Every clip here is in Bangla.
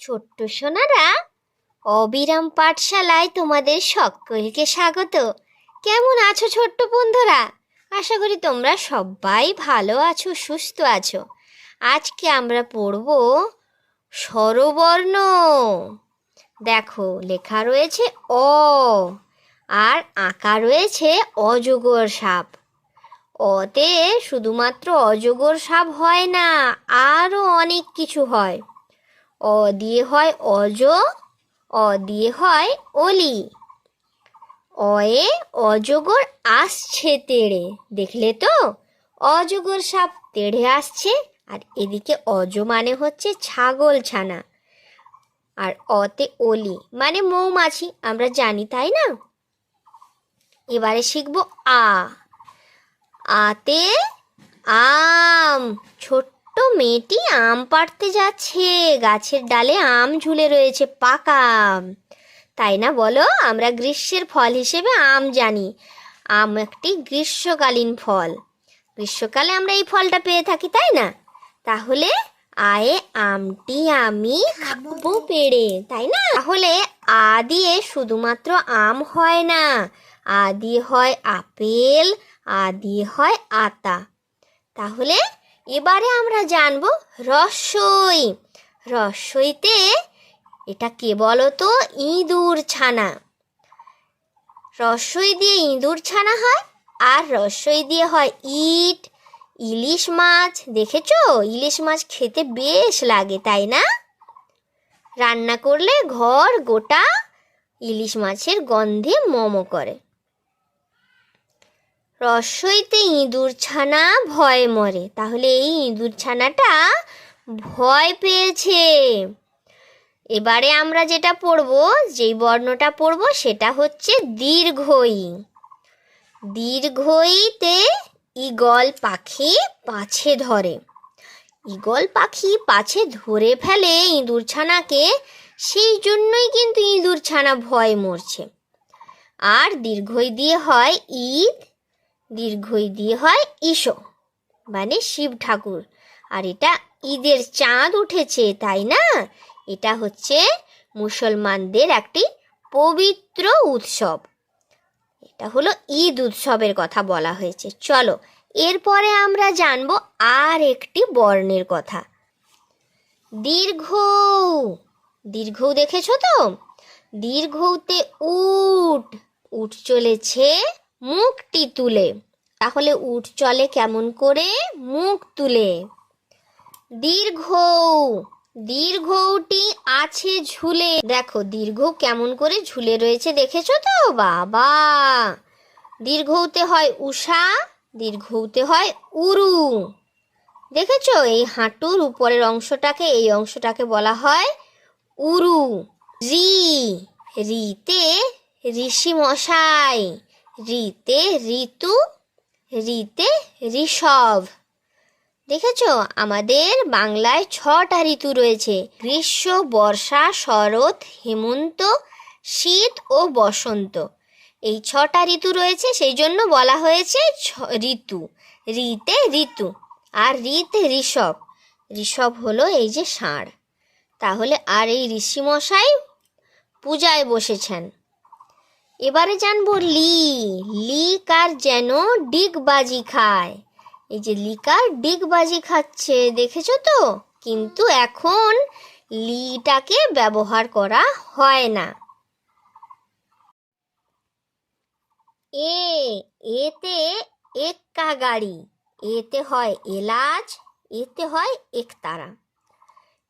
ছোট্ট সোনারা, অবিরাম পাঠশালায় তোমাদের সকলকে স্বাগত। কেমন আছো ছোট্ট বন্ধুরা? আশা করি তোমরা সবাই ভালো আছো, সুস্থ আছো। আজকে আমরা পড়ব স্বরবর্ণ। দেখো, লেখা রয়েছে অ, আর আঁকা রয়েছে অজগর সাপ। অতে শুধুমাত্র অজগর সাপ হয় না, আরও অনেক কিছু হয়। অ দিয়ে হয় অজ, অ দিয়ে হয় অলি। অয়ে অজগর আসছে তেড়ে, দেখলে তো? অজগর সাপ তেড়ে আসছে, আর এদিকে অজ মানে হচ্ছে ছাগল ছানা, আর অতে অলি মানে মৌমাছি, আমরা জানি, তাই না? এবারে শিখব আ। আতে আম, ছোট্ট মেয়েটি আম পাড়তে যাচ্ছে। গাছের ডালে আম ঝুলে রয়েছে পাকা আম। তাই না বলো? আমরা গ্রীষ্মের ফল হিসেবে আম জানি। আম একটি গ্রীষ্মকালীন ফল। গ্রীষ্মকালে আমরা এই ফলটা পেয়ে থাকি, তাই না? তাহলে আয়ে আমটি আমি খাব পেড়ে, তাই না? তাহলে আ দিয়ে শুধুমাত্র আম হয় না। আ দিয়ে হয় আপেল, আ দিয়ে হয় আতা। তাহলে এবারে আমরা জানব রসই। রসইতে এটা কে বলো তো ইঁদুর ছানা। রসই দিয়ে ইঁদুর ছানা হয় আর রসই দিয়ে হয় ইট, ইলিশ মাছ। দেখেছ? ইলিশ মাছ খেতে বেশ লাগে, তাই না? রান্না করলে ঘর গোটা ইলিশ মাছের গন্ধে মমো করে। রসইতে ইঁদুর ছানা ভয় মরে। তাহলে এই ইঁদুর ছানাটা ভয় পেয়েছে। এবারে আমরা যেটা পড়ব, যেই বর্ণটা পড়ব, সেটা হচ্ছে দীর্ঘই। দীর্ঘইতে ঈগল পাখি পাছে ধরে। ঈগল পাখি পাছে ধরে ফেলে ইঁদুর ছানাকে, সেই জন্যই কিন্তু ইঁদুর ছানা ভয় মরছে। আর দীর্ঘই দিয়ে হয় ঈদ দীর্ঘই দিয়ে হয় ঈশো মানে শিব ঠাকুর। আর এটা ঈদের চাঁদ উঠেছে, তাই না? এটা হচ্ছে মুসলমানদের একটি পবিত্র উৎসব। এটা হলো ঈদ উৎসবের কথা বলা হয়েছে। চলো, এরপরে আমরা জানব আর একটি বর্ণের কথা। দীর্ঘ দীর্ঘ দেখেছ তো? দীর্ঘতে উট উট চলেছে মুখটি তুলে। তাহলে উট চলে কেমন করে? মুখ তুলে। দীর্ঘ, দীর্ঘটি আছে ঝুলে। দেখো, দীর্ঘ কেমন করে ঝুলে রয়েছে দেখেছ তো? বাবা! দীর্ঘতে হয় উষা, দীর্ঘতে হয় উরু। দেখেছ? এই হাঁটুর উপরের অংশটাকে, এই অংশটাকে বলা হয় উরু। রি, রিতে ঋষি মশাই। রিতে ঋতু, রিতে ঋষভ। দেখেছ? আমাদের বাংলায় ছটা ঋতু রয়েছে। গ্রীষ্ম, বর্ষা, শরৎ, হেমন্ত, শীত ও বসন্ত। এই ছটা ঋতু রয়েছে, সেই জন্য বলা হয়েছে ঋতু। ঋতে ঋতু আর ঋতে ঋষভ। ঋষভ হলো এই যে ষাঁড়। তাহলে আর এই ঋষিমশাই পূজায় বসেছেন। এবারে জানব লি। লি কার যেন ডিগবাজি খায়। এই যে লিকার ডিগবাজি খাচ্ছে, দেখেছ তো? কিন্তু এখন লিটাকে ব্যবহার করা হয় না। এ, এতে এক্কা গাড়ি, এতে হয় এলাচ, এতে হয় একতারা।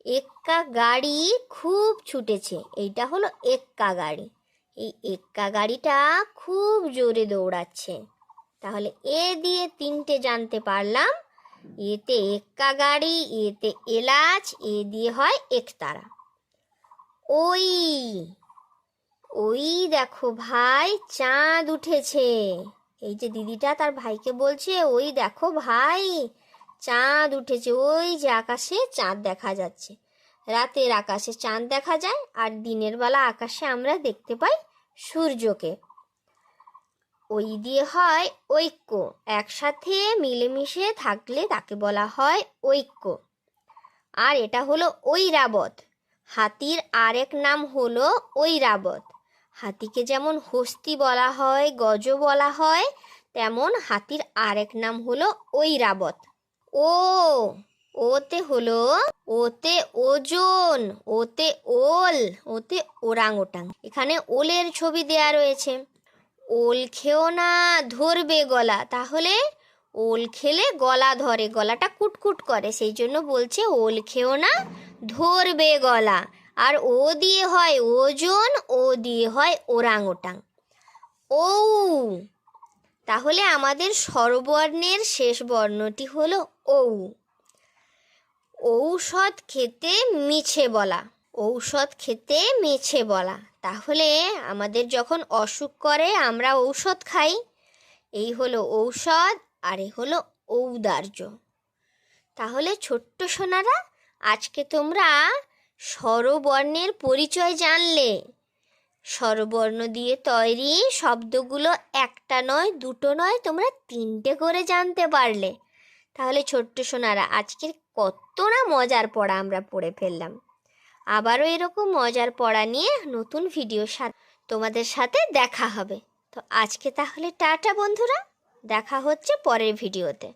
এক্কা গাড়ি খুব ছুটেছে, এইটা হলো এক্কা গাড়ি। এই এক্কা গাড়িটা খুব জোরে দৌড়াচ্ছে। তাহলে এ দিয়ে তিনটে জানতে পারলাম, এতে এক্কা গাড়ি, এতে এলাচ, এ দিয়ে হয় একতারা। ওই ওই দেখো ভাই, চাঁদ উঠেছে। এই যে দিদিটা তার ভাইকে বলছে, ওই দেখো ভাই, চাঁদ উঠেছে। ওই যে আকাশে চাঁদ দেখা যাচ্ছে। রাতের আকাশে চাঁদ দেখা যায় আর দিনের বেলা আকাশে আমরা দেখতে পাই সূর্যকে। ওই দিয়ে হয় ঐক্য। একসাথে মিলেমিশে থাকলে তাকে বলা হয় ঐক্য। আর এটা হলো ঐরাবত। হাতির আরেক নাম হলো ঐরাবত। হাতিকে যেমন হস্তি বলা হয়, গজ বলা হয়, তেমন হাতির আরেক নাম হলো ঐরাবত। ও ওতে হলো, ওতে ওজন, ওতে ওল, ওতে ওরাং ওটাং এখানে ওলের ছবি দেয়া রয়েছে। ওল খেও না, ধরবে গলা। তাহলে ওল খেলে গলা ধরে, গলাটা কুটকুট করে। সেই জন্য বলছে, ওল খেও না, ধরবে গলা। আর ও দিয়ে হয় ওজন, ও দিয়ে হয় ওরাং ওটাং ও তাহলে আমাদের স্বরবর্ণের শেষ বর্ণটি হলো ঔ। ঔষধ খেতে মিছে বলা, ঔষধ খেতে মিছে বলা। তাহলে আমাদের যখন অসুখ করে, আমরা ঔষধ খাই। এই হলো ঔষধ, আর এ হলো ঔদার্য। তাহলে ছোট্ট সোনারা, আজকে তোমরা স্বরবর্ণের পরিচয় জানলে। স্বরবর্ণ দিয়ে তৈরি শব্দগুলো একটা নয়, দুটো নয়, তোমরা তিনটে করে জানতে পারলে। তাহলে ছোট্ট সোনারা, আজকের কত না মজার পড়া আমরা পড়ে ফেললাম। আবারও এরকম মজার পড়া নিয়ে নতুন ভিডিও তোমাদের সাথে দেখা হবে। তো আজকে তাহলে টাটা বন্ধুরা, দেখা হচ্ছে পরের ভিডিওতে